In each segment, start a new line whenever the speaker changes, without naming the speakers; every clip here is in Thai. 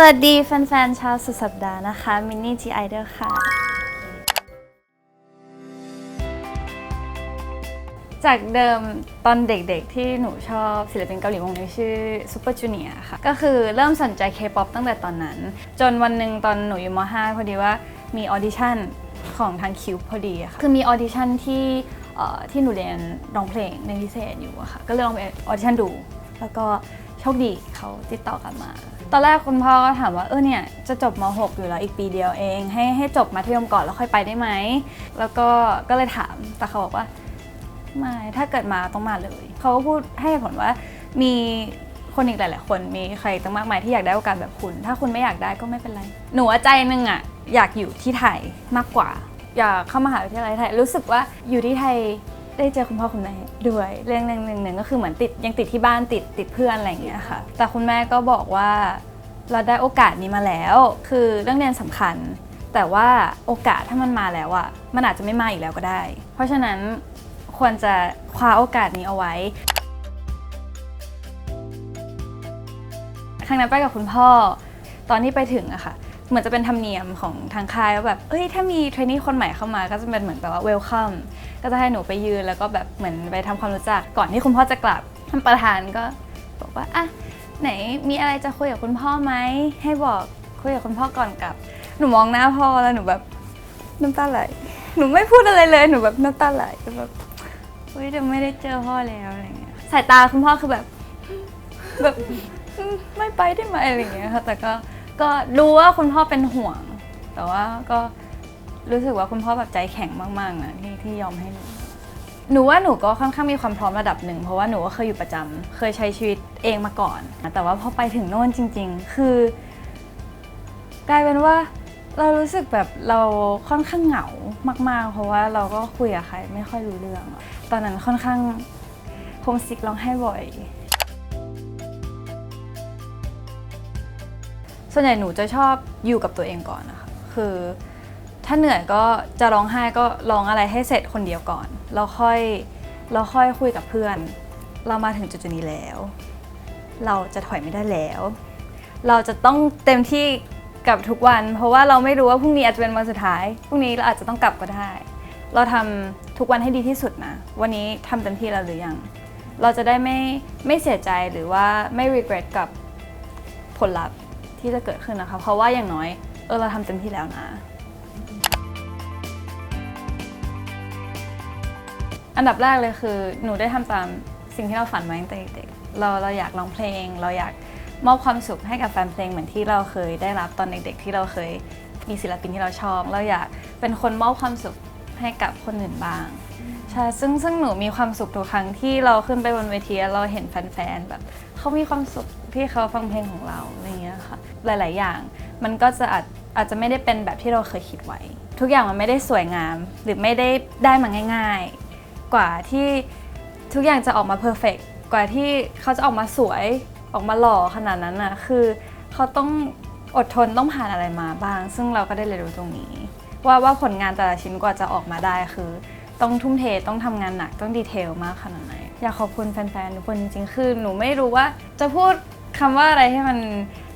สวัสดีแฟนๆชาวสุดสัปดาห์นะคะ มินนี่จีไอเดอร์ค่ะ จากเดิมตอนเด็กๆ ที่หนูชอบศิลปินเกาหลีวงนึงชื่อ Super Junior ค่ะ ก็คือเริ่มสนใจ K-POP ตั้งแต่ตอนนั้น จนวันหนึ่งตอนหนูอยู่ม .5 พอดีว่ามีออดิชั่นของทางคิวพอดีค่ะ คือมีออดิชั่นที่ที่หนูเรียนร้องเพลงในพิเศษอยู่อะค่ะ ก็เลยลองไปออดิชั่นดู แล้วก็โชคดีเขาติดต่อกลับมา ตอนแรกคุณพ่อก็ถามว่าเออเนี่ยจะจบม .6 อยู่แล้วอีกปีเดียวเอง ให้ให้จบมัธยมก่อนแล้วค่อยไปได้ไหม แล้วก็ก็เลยถามแต่เขาบอกว่าไม่ถ้าเกิดมาต้องมาเลย เขาก็พูดให้ผลว่ามีคนอีกหลาย ๆ คนมีใครตั้งมากมายที่อยากได้โอกาสแบบคุณ ถ้าคุณไม่อยากได้ก็ไม่เป็นไร หนูว่าใจนึงอะอยากอยู่ที่ไทยมากกว่า อยากเข้ามหาวิทยาลัยไทยรู้สึกว่าอยู่ที่ไทย ได้เจอคุณพ่อคุณแม่ด้วยเรื่องหนึ่งหนึ่งหนึ่งก็คือเหมือนติดยังติดที่บ้านติดติดเพื่อนอะไรอย่างเงี้ยค่ะ แต่คุณแม่ก็บอกว่าเราได้โอกาสนี้มาแล้ว คือเรื่องเรียนสำคัญ แต่ว่าโอกาสถ้ามันมาแล้วอะมันอาจจะไม่มาอีกแล้วก็ได้ เพราะฉะนั้นควรจะคว้าโอกาสนี้เอาไว้ครั้งนั้นไปกับคุณพ่อตอนที่ไปถึงอะค่ะ เหมือนจะเป็นธรรมเนียมของทางค่ายว่าแบบเอ้ยถ้ามีเทรนนี่คนใหม่เข้ามาก็จะเป็นเหมือนแบบว่าเวลคัมก็จะให้หนูไปยืนแล้วก็แบบเหมือนไปทำความรู้จักก่อนที่คุณพ่อจะกลับท่านประธานก็บอกว่าอะไหนมีอะไรจะคุยกับคุณพ่อไหมให้บอกคุยกับคุณพ่อก่อนกลับ หนูมองหน้าพ่อแล้วหนูแบบน้ำตาไหลหนูไม่พูดอะไรเลยหนูแบบน้ำตาไหลแบบเฮ้ยจะไม่ได้เจอพ่อแล้วอะไรเงี้ยสายตาคุณพ่อคือแบบแบบไม่ไปได้ไหมอะไรเงี้ยค่ะแต่ก็ ก็รู้ว่าคุณพ่อเป็นห่วง แต่ว่าก็รู้สึกว่าคุณพ่อแบบใจแข็งมากๆนะที่ที่ยอมให้หนูหนูว่าหนูก็ค่อนข้างมีความพร้อมระดับหนึ่งเพราะว่าหนูก็เคยอยู่ประจำเคยใช้ชีวิตเองมาก่อน แต่ว่าพอไปถึงโน่นจริง ๆ คือกลายเป็นว่าเรารู้สึกแบบเราค่อนข้างเหงามาก ๆ เพราะว่าเราก็คุยกับใครไม่ค่อยรู้เรื่อง ตอนนั้นค่อนข้างโฮมซิกร้องไห้บ่อย ส่วนใหญ่หนูจะชอบอยู่กับตัวเองก่อนนะคะคือถ้าเหนื่อยก็จะร้องไห้ก็ร้องอะไรให้เสร็จคนเดียวก่อนแล้วค่อยเราค่อยคุยกับเพื่อน เรามาถึงจุดนี้แล้ว เราจะถอยไม่ได้แล้ว เราจะต้องเต็มที่กับทุกวัน เพราะว่าเราไม่รู้ว่าพรุ่งนี้อาจจะเป็นวันสุดท้ายพรุ่งนี้เราอาจจะต้องกลับก็ได้ เราทำทุกวันให้ดีที่สุดนะ วันนี้ทำเต็มที่แล้วหรือยังเราจะได้ไม่ไม่เสียใจหรือว่าไม่ regret กับผลลัพธ์ ที่จะเกิดขึ้นนะคะ เพราะว่าอย่างน้อยเออเราทำเต็มที่แล้วนะ อันดับแรกเลยคือหนูได้ทำตามสิ่งที่เราฝันมาตั้งแต่เด็กเราเราอยากร้องเพลง เราอยากมอบความสุขให้กับแฟนเพลงเหมือนที่เราเคยได้รับตอนเด็กๆที่เราเคยมีศิลปินที่เราชอบ เราอยากเป็นคนมอบความสุขให้กับคนอื่นบ้างใช่ซึ่งซึ่งหนูมีความสุขทุกครั้งที่เราขึ้นไปบนเวทีเราเห็นแฟนๆแบบ เขามีความสุขที่เขาฟังเพลงของเราอะไรเงี้ยค่ะ หลาย ๆ อย่าง มันก็จะอาจอาจจะไม่ได้เป็นแบบที่เราเคยคิดไว้ ทุกอย่างมันไม่ได้สวยงาม หรือไม่ได้ได้มาง่าย ๆ กว่าที่ทุกอย่างจะออกมาเพอร์เฟกกว่าที่เขาจะออกมาสวยออกมาหล่อขนาดนั้นน่ะคือเขาต้องอดทนต้องผ่านอะไรมาบ้าง ซึ่งเราก็ได้เรียนรู้ตรงนี้ ว่าว่าผลงานแต่ละชิ้นกว่าจะออกมาได้คือ ต้องทุ่มเทต้องทำงานหนักต้องดีเทลมากขนาดไหน อยากขอบคุณแฟนๆทุกคนจริงๆคือหนูไม่รู้ว่าจะพูดคำว่าอะไรให้มัน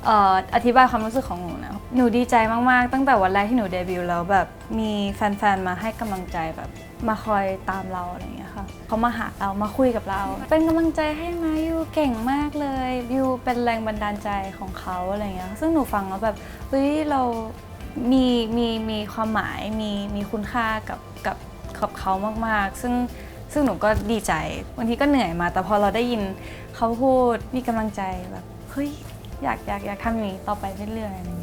เอ่ออธิบายความรู้สึกของหนูนะ หนูดีใจมากๆ ตั้งแต่วันแรกที่หนูเดบิวต์แล้วแบบมีแฟนๆมาให้กำลังใจแบบมาคอยตามเราอะไรอย่างเงี้ยค่ะเขามาหาเรามาคุยกับเรา เป็นกำลังใจให้มายูเก่งมากเลยยูเป็นแรงบันดาลใจของเขาอะไรอย่างเงี้ยซึ่งหนูฟังแล้วแบบเฮ้ยเรามีมีมีความหมายมีมีคุณค่ากับกับกับเขามากๆ ซึ่ง ซึ่งหนูก็ดีใจบางทีก็เหนื่อยมา แต่พอเราได้ยินเขาพูดมีกำลังใจแบบเฮ้ยอยากอยากอยากทำอย่างนี้ต่อไปเรื่อยๆอะไรอย่างเงี้ย